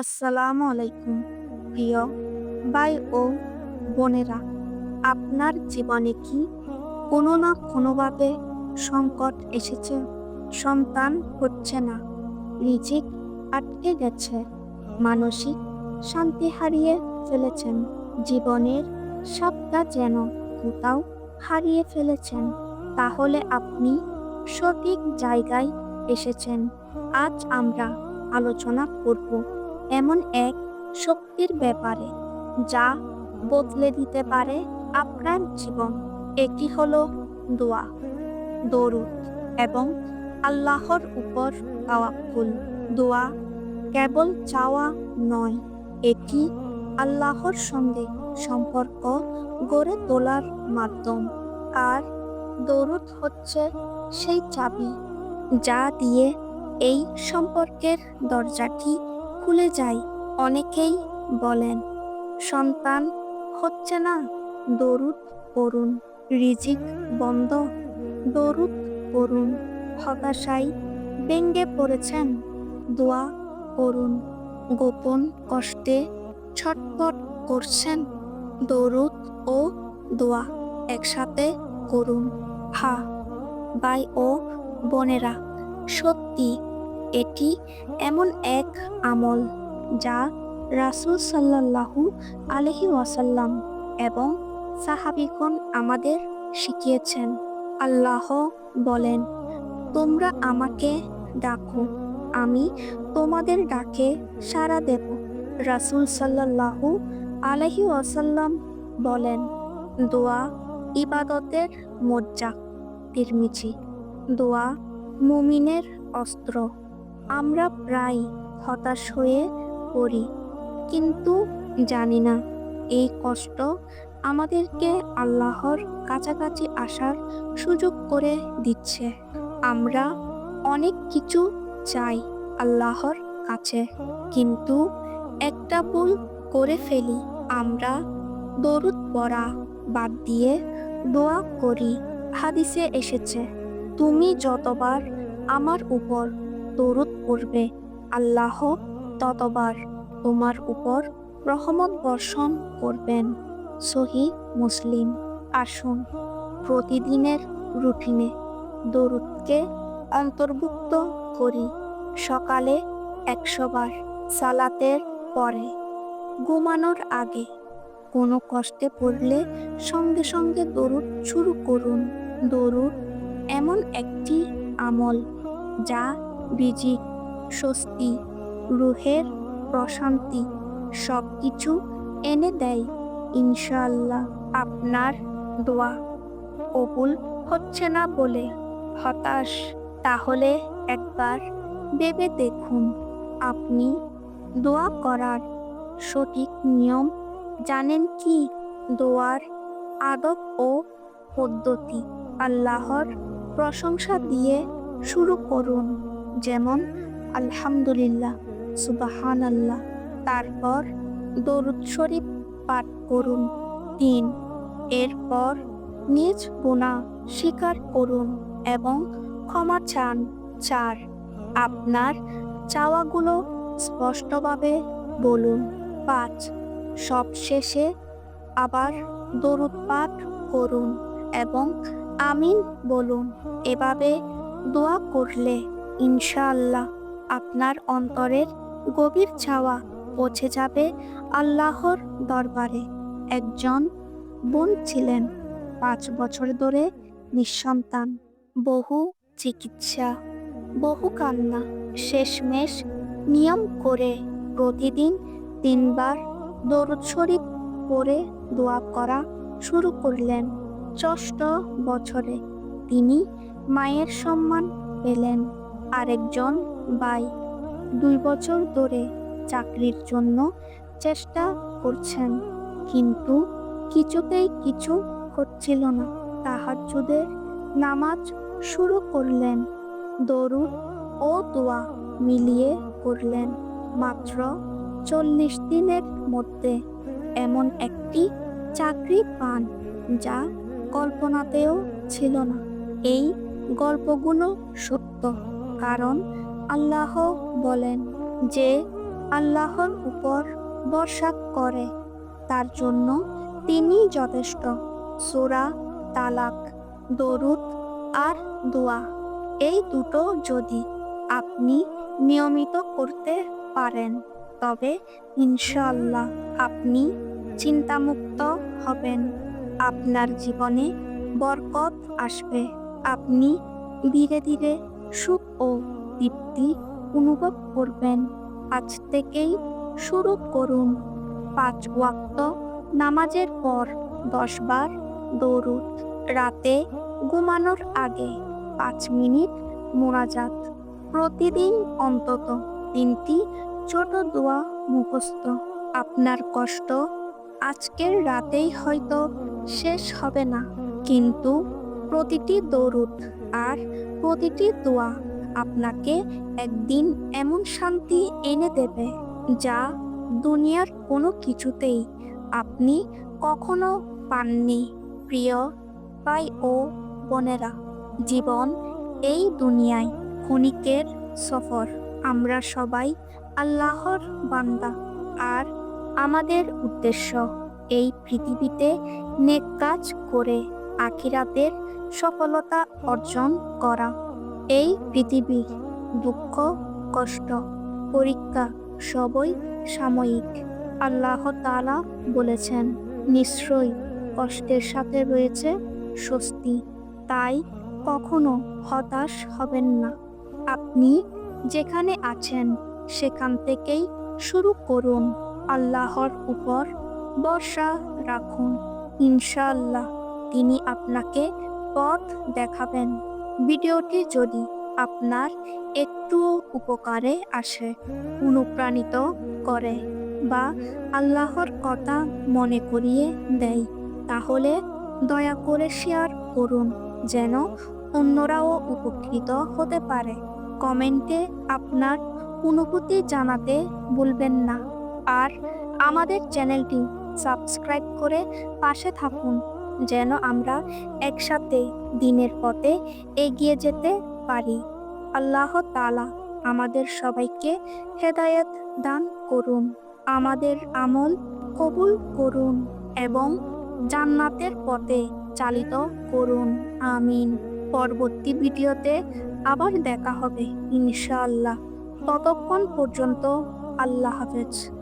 আসসালামু আলাইকুম। প্রিয় ভাই ও বোনেরা, আপনার জীবনে কি কোনো না কোনোভাবে সংকট এসেছে? সন্তান হচ্ছে না, রিজিক আটকে গেছে, মানসিক শান্তি হারিয়ে ফেলেছেন, জীবনের সবটা যেন কোথাও হারিয়ে ফেলেছেন, তাহলে আপনি সঠিক জায়গায় এসেছেন। আজ আমরা আলোচনা করব এমন এক শক্তির ব্যাপারে যা বদলে দিতে পারে আপনার জীবন। এটি হলো দোয়া, দরুদ এবং আল্লাহর উপর তাওয়াক্কুল। দোয়া কেবল চাওয়া নয়, এটি আল্লাহর সঙ্গে সম্পর্ক গড়ে তোলার মাধ্যম। আর দরুদ হচ্ছে সেই চাবি যা দিয়ে এই সম্পর্কের দরজাটি খুলে যাই, অনেকেই বলেন, সন্তান হচ্ছে না, দরুদ পড়ুন, রিজিক বন্ধ, দরুদ পড়ুন, হতাশায় ব্যঙ্গে পড়েছেন, দোয়া করুন গোপন কষ্টে ছটফট করছেন, দরুদ ও দোয়া একসাথে করুন, হা বাই ও বোনেরা, সত্যি এটি এমন এক আমল যা রাসূল সাল্লাল্লাহু আলহি ওয়াসাল্লাম এবং সাহাবিগণ আমাদের শিখিয়েছেন। আল্লাহ বলেন, তোমরা আমাকে ডাকো, আমি তোমাদের ডাকে সাড়া দেব। রাসূল সাল্লাল্লাহু আলহি ওয়াসাল্লাম বলেন, দোয়া ইবাদতের মজ্জা, তিরমিজি। দোয়া মুমিনের অস্ত্র। আমরা প্রায় হতাশ হয়ে পড়ি, কিন্তু জানি না, এই কষ্ট আমাদেরকে আল্লাহর কাছাকাছি আসার সুযোগ করে দিচ্ছে। আমরা অনেক কিছু চাই আল্লাহর কাছে, কিন্তু একটা ভুল করে ফেলি। আমরা দরুদ পড়া বাদ দিয়ে দোয়া করি। হাদিসে এসেছে, তুমি যতবার আমার উপর দরুদ পড়বে। আল্লাহ ততবার তোমার উপর রহমত বর্ষণ করবেন। সহি মুসলিম। আসুন প্রতিদিনের রুটিনে দরুদকে অন্তর্ভুক্ত করি। সকালে একশো বার সালাতের পরে ঘুমানোর আগে কোনো কষ্টে পড়লে সঙ্গে সঙ্গে দরুদ শুরু করুন। দরুদ এমন একটি আমল যা রিজিক স্বস্তি, রুহের প্রশান্তি সব কিছু এনে দেয় ইনশাআল্লাহ আপনার দোয়া। কবুল হচ্ছে না বলে হতাশ, তাহলে একবার ভেবে দেখুন, আপনি দোয়া করার সঠিক নিয়ম জানেন কি? দোয়ার আদব ও পদ্ধতি আল্লাহর প্রশংসা দিয়ে শুরু করুন। যেমন, আলহামদুলিল্লাহ সুবাহান আল্লাহ তারপর দরুদ শরীফ পাঠ করুন। তিন, এরপর নিজ গুণা স্বীকার করুন এবং ক্ষমা চান। চার, আপনার চাওয়াগুলো স্পষ্টভাবে বলুন। পাঁচ, সবশেষে আবার দরুদ পাঠ করুন এবং আমিন বলুন। এভাবে দোয়া করলে ইনশাআল্লাহ আপনার অন্তরের গভীর চাওয়া পৌঁছে যাবে আল্লাহর দরবারে। একজন বোন ছিলেন, পাঁচ বছর ধরে নিঃসন্তান, বহু চিকিৎসা, বহু কান্না, শেষমেশ নিয়ম করে প্রতিদিন তিনবার দরুদ পড়ে দোয়া করা শুরু করলেন। ষষ্ঠ বছরে তিনি মায়ের সম্মান পেলেন। আরেকজন বাই দুই বছর ধরে চাকরির জন্য চেষ্টা করছেন। কিন্তু কিছুতেই কিছু হচ্ছিল না। তাহাজ্জুদের নামাজ শুরু করলেন, দরুদ ও দোয়া মিলিয়ে করলেন মাত্র চল্লিশ দিনের মধ্যে। এমন একটি চাকরি পান যা কল্পনাতেও ছিল না। এই গল্পগুলো সত্য। কারণ আল্লাহ বলেন যে আল্লাহর উপর ভরসা করে, তার জন্য তিনি যথেষ্ট। সোরা তালাক, দরুদ আর দোয়া, এই দুটো যদি আপনি নিয়মিত করতে পারেন, তবে ইনশাআল্লাহ আপনি চিন্তামুক্ত হবেন। আপনার জীবনে বরকত আসবে। আপনি ধীরে ধীরে সুখ ও তৃপ্তি অনুভব করবেন। আজ থেকেই শুরু করুন। পাঁচ ওয়াক্ত নামাজের পর দশ বার দৌড়ুদ রাতে ঘুমানোর আগে পাঁচ মিনিট মোনাজাত। প্রতিদিন অন্তত তিনটি ছোট দোয়া মুখস্থ। আপনার কষ্ট আজকের রাতেই হয়তো শেষ হবে না, কিন্তু প্রতিটি দৌড়ুদ আর প্রতিটি দোয়া আপনাকে একদিন এমন শান্তি এনে দেবে যা দুনিয়ার কোনো কিছুতেই আপনি কখনো পাননি, প্রিয় ভাই ও বোনেরা। জীবন এই দুনিয়ায় ক্ষণিকের সফর। আমরা সবাই আল্লাহর বান্দা আর আমাদের উদ্দেশ্য এই পৃথিবীতে নেক কাজ করে আখিরাতের সফলতা অর্জন করা। এই পৃথিবী দুঃখ, কষ্ট, পরীক্ষা সবই সাময়িক। আল্লাহ তাআলা বলেছেন, নিশ্চয়ই কষ্টের সাথে রয়েছে স্বস্তি। তাই কখনো হতাশ হবেন না। আপনি যেখানে আছেন, সেখান থেকেই শুরু করুন। আল্লাহর উপর ভরসা রাখুন। ইনশাআল্লাহ। তিনি আপনাকে পথ দেখাবেন। ভিডিওটি যদি আপনার একটু উপকারে আসে, অনুপ্রাণিত করে বা আল্লাহর কথা মনে করিয়ে দেয়, তাহলে দয়া করে শেয়ার করুন, যেন অন্যরাও উপকৃত হতে পারে। কমেন্টে আপনার অনুভূতি জানাতে ভুলবেন না। আর আমাদের চ্যানেলটি সাবস্ক্রাইব করে পাশে থাকুন। যেন আমরা একসাথে দিনের পথে এগিয়ে যেতে পারি। আল্লাহ তালা আমাদের সবাইকে হেদায়েত দান করুন, আমাদের আমল কবুল করুন এবং জান্নাতের পথে চালিত করুন। আমিন। পরবর্তী ভিডিওতে আবার দেখা হবে ইনশাআল্লাহ। ততক্ষণ পর্যন্ত আল্লাহ হাফেজ।